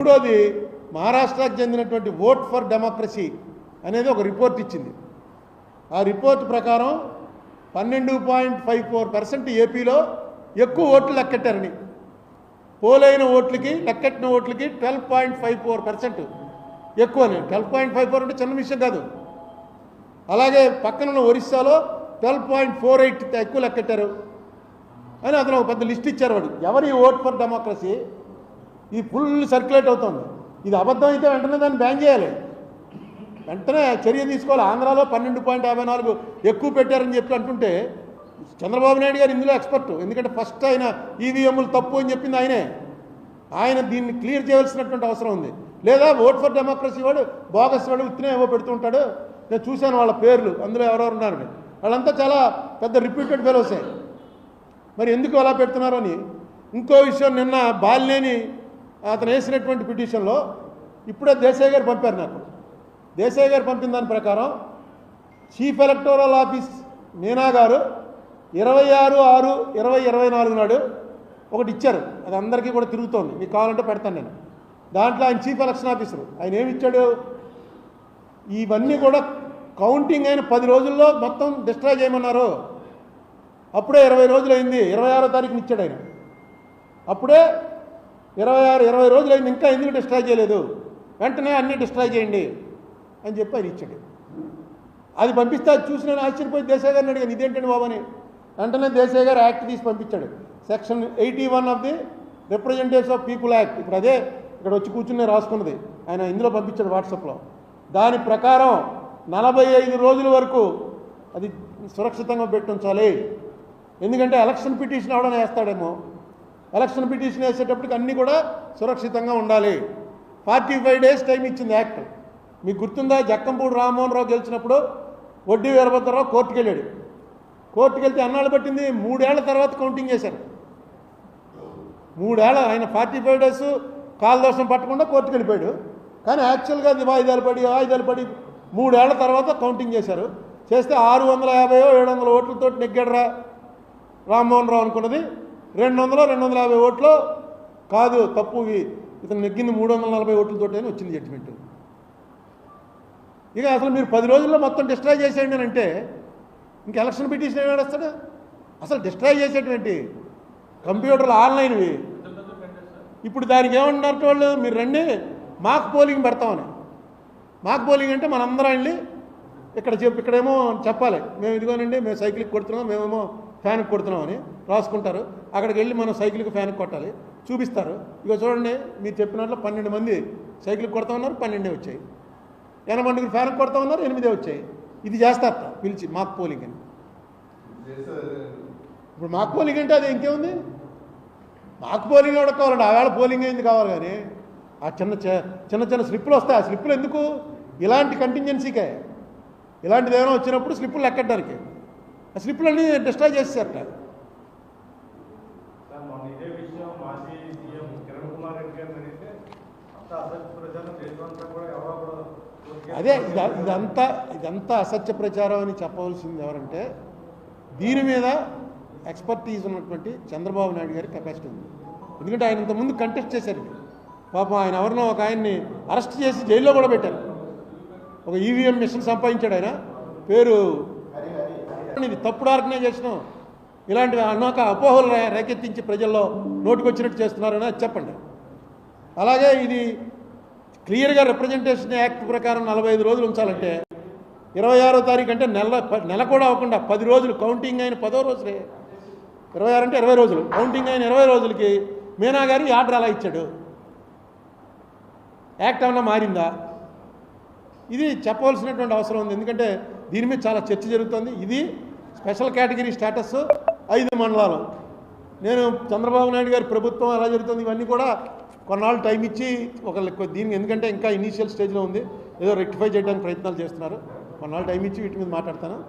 మూడోది మహారాష్ట్రకు చెందినటువంటి ఓట్ ఫర్ డెమోక్రసీ అనేది ఒక రిపోర్ట్ ఇచ్చింది. ఆ రిపోర్ట్ ప్రకారం పన్నెండు పాయింట్ ఫైవ్ ఫోర్ పర్సెంట్ ఏపీలో ఎక్కువ ఓట్లు లెక్కెట్టారని. పోలైన ఓట్లకి లెక్కెట్టిన ఓట్లకి twelve point five four percent ఎక్కువని. ట్వెల్వ్ పాయింట్ ఫైవ్ ఫోర్ అంటే చిన్న విషయం కాదు. అలాగే పక్కన ఉన్న ఒరిస్సాలో ట్వెల్వ్ పాయింట్ ఫోర్ ఎయిట్ ఎక్కువ లెక్కెట్టారు అని అతను ఒక పెద్ద లిస్ట్ ఇచ్చారు వాడు. ఎవరి ఓట్ ఫర్ డెమోక్రసీ ఇది ఫుల్ సర్క్యులేట్ అవుతుంది. ఇది అబద్ధం అయితే వెంటనే దాన్ని బ్యాన్ చేయాలి. వెంటనే చర్య తీసుకోవాలి. ఆంధ్రాలో పన్నెండు పాయింట్ యాభై నాలుగు ఎక్కువ పెట్టారని చెప్పి అంటుంటే చంద్రబాబు నాయుడు గారు ఇందులో ఎక్స్పర్ట్ ఎందుకంటే ఫస్ట్ ఆయన ఈవీఎంలు తప్పు అని చెప్పింది ఆయనే. ఆయన దీన్ని క్లియర్ చేయాల్సినటువంటి అవసరం ఉంది. లేదా ఓట్ ఫర్ డెమోక్రసీ వాడు బోగస్ వాడు ఉత్తినే ఏవో పెడుతుంటాడు నేను చూశాను వాళ్ళ పేర్లు. అందులో ఎవరెవరు ఉన్నారని వాళ్ళంతా చాలా పెద్ద రిపీటెడ్ ఫెలోసే మరి ఎందుకు అలా పెడుతున్నారని ఇంకో విషయం నిన్న బాలినేని అతను వేసినటువంటి పిటిషన్లో ఇప్పుడే దేశాయ్ గారు పంపారు నాకు. దేశాయ్ గారు పంపిన దాని ప్రకారం చీఫ్ ఎలక్టోరల్ ఆఫీస్ మీనా గారు ఇరవై ఆరు ఆరు ఇరవై ఇరవై నాలుగు నాడు ఒకటి ఇచ్చారు. అది అందరికీ కూడా తిరుగుతోంది. మీకు కావాలంటే పెడతాను నేను. దాంట్లో ఆయన చీఫ్ ఎలక్షన్ ఆఫీసర్. ఆయన ఏమి ఇచ్చాడు? ఇవన్నీ కూడా కౌంటింగ్ అయిన పది రోజుల్లో మొత్తం డిస్ట్రాయ్ చేయమన్నారు. అప్పుడే ఇరవై రోజులు అయింది ఇరవై ఆరో తారీఖున ఇచ్చాడు ఆయన. అప్పుడే ఇరవై ఆరు ఇరవై రోజులు అయింది ఇంకా ఎందుకు డిస్ట్రాయ్ చేయలేదు? వెంటనే అన్నీ డిస్ట్రాయ్ చేయండి అని చెప్పి ఆయన ఇచ్చాడు. అది పంపిస్తే అది చూసి నేను ఆశ్చర్యపోయి దేశాయ్ గారిని అడిగాను ఇదేంటండి బాబు అని. వెంటనే దేశాయ్ గారు యాక్ట్ తీసి పంపించాడు. Section eighty one of the representatives of people act. ఇప్పుడు అదే ఇక్కడ వచ్చి కూర్చుని రాసుకున్నది. ఆయన ఇందులో పంపించాడు వాట్సాప్లో. దాని ప్రకారం నలభై ఐదు రోజుల వరకు అది సురక్షితంగా పెట్టుంచాలి ఎందుకంటే ఎలక్షన్ పిటిషన్ అవడం వేస్తాడేమో. ఎలక్షన్ పిటిషన్ వేసేటప్పటికి అన్నీ కూడా సురక్షితంగా ఉండాలి. ఫార్టీ ఫైవ్ డేస్ టైం ఇచ్చింది యాక్ట్. మీకు గుర్తుందా? జక్కంపూడి రామ్మోహన్ రావు గెలిచినప్పుడు వడ్డీ వీరభద్రరావు కోర్టుకు వెళ్ళాడు కోర్టుకు వెళ్తే అన్నాళ్ళు పట్టింది? మూడేళ్ళ తర్వాత కౌంటింగ్ చేశారు. మూడేళ్ళ ఆయన ఫార్టీ ఫైవ్ డేస్ కాలదోషం పట్టకుండా కోర్టుకు వెళ్ళిపోయాడు కానీ యాక్చువల్గా అది వాయిదాలు పడి వాయిదాలు పడి మూడేళ్ళ తర్వాత కౌంటింగ్ చేశారు. చేస్తే ఆరు వందల యాభైయో ఏడు వందల ఓట్లతో నెగ్గాడరా రామ్మోహన్ రావు అనుకున్నది. రెండు వందలు రెండు వందల యాభై ఓట్లు కాదు తప్పు ఇతను నెగ్గింది మూడు వందల నలభై ఓట్లతోటే వచ్చింది జడ్జిమెంట్ ఇక అసలు మీరు పది రోజుల్లో మొత్తం డిస్ట్రాయ్ చేసేయండి అని అంటే ఇంక ఎలక్షన్ పిటిషన్ ఏమి నడుస్తాడు అసలు డిస్ట్రాయ్ చేసేటువంటి కంప్యూటర్లు ఆన్లైన్వి. ఇప్పుడు దానికి ఏమంటున్నారు వాళ్ళు? మీరు రండి మాక్ పోలింగ్ పెడతామని. మాక్ పోలింగ్ అంటే మనందరం వెళ్ళి ఇక్కడ చెప్పి ఇక్కడేమో చెప్పాలి. మేము ఇదిగోనండి మేము సైకిల్కి కొడుతున్నాం మేమేమో ఫ్యాన్కి కొడుతున్నామని రాసుకుంటారు. అక్కడికి వెళ్ళి మనం సైకిల్కి ఫ్యాన్కి కొట్టాలి. చూపిస్తారు. ఇక చూడండి మీరు చెప్పినట్లు పన్నెండు మంది సైకిల్కి కొడతా ఉన్నారు పన్నెండే వచ్చాయి. ఎనభై మందికి ఫ్యాన్కి కొడతా ఉన్నారు ఎనిమిదే వచ్చాయి. ఇది చేస్తారట పిలిచి మాక్ పోలింగ్ అని. ఇప్పుడు మాక్ పోలింగ్ అంటే అది ఇంకేముంది? మాకు పోలింగ్ కూడా కావాలండి? ఆవేళ పోలింగ్ అయింది కావాలి కానీ ఆ చిన్న చిన్న చిన్న స్లిప్పులు వస్తాయి. ఆ స్లిప్పులు ఎందుకు? ఇలాంటి కంటింజెన్సీకే ఇలాంటిది ఏమైనా వచ్చినప్పుడు స్లిప్పులు లెక్కడానికి ఆ స్లిప్పులన్నీ డిస్ట్రాయ్ ఊరికే అదే ఇద- ఇదంతా ఇదంతా అసత్య ప్రచారం అని చెప్పవలసింది ఎవరంటే దీని మీద ఎక్స్పర్టీజ్ ఉన్నటువంటి చంద్రబాబు నాయుడు గారి కెపాసిటీ ఉంది. ఎందుకంటే ఆయన ఇంతకుముందు కంటెస్ట్ చేశారు. పాపం ఆయన ఎవరినో ఒక ఆయన్ని అరెస్ట్ చేసి జైల్లో కూడా పెట్టారు. ఒక ఈవీఎం మిషన్ సంపాదించాడు ఆయన. పేరు ఇది తప్పుడు ఆర్గనైజేషన్ ఇలాంటివి అన్నాక అపోహలు రేకెత్తించి ప్రజల్లో నోటుకొచ్చినట్టు చేస్తున్నారని అది చెప్పండి. అలాగే ఇది క్లియర్గా రిప్రజెంటేషన్ యాక్ట్ ప్రకారం నలభై ఐదు రోజులు ఉంచాలంటే ఇరవై ఆరో తారీఖు అంటే నెల నెల కూడా అవ్వకుండా పది రోజులు కౌంటింగ్ అయిన పదో రోజులే ఇరవై ఆరు అంటే ఇరవై రోజులు. కౌంటింగ్ అయిన ఇరవై రోజులకి మీనా గారు ఆర్డర్ అలా ఇచ్చాడు? యాక్ట్ ఏమన్నా మారిందా? ఇది చెప్పవలసినటువంటి అవసరం ఉంది. ఎందుకంటే దీని మీద చాలా చర్చ జరుగుతుంది. ఇది స్పెషల్ కేటగిరీ స్టేటస్ ఐదు మండలాలు. నేను చంద్రబాబు నాయుడు గారి ప్రభుత్వం ఎలా జరుగుతుంది ఇవన్నీ కూడా కొన్నాళ్ళు టైం ఇచ్చి ఒక లెక్క- దీనికి ఎందుకంటే ఇంకా ఇనీషియల్ స్టేజ్లో ఉంది. ఏదో రెక్టిఫై చేయడానికి ప్రయత్నాలు చేస్తున్నారు. కొన్నాళ్ళు టైం ఇచ్చి వీటి మీద మాట్లాడతాను.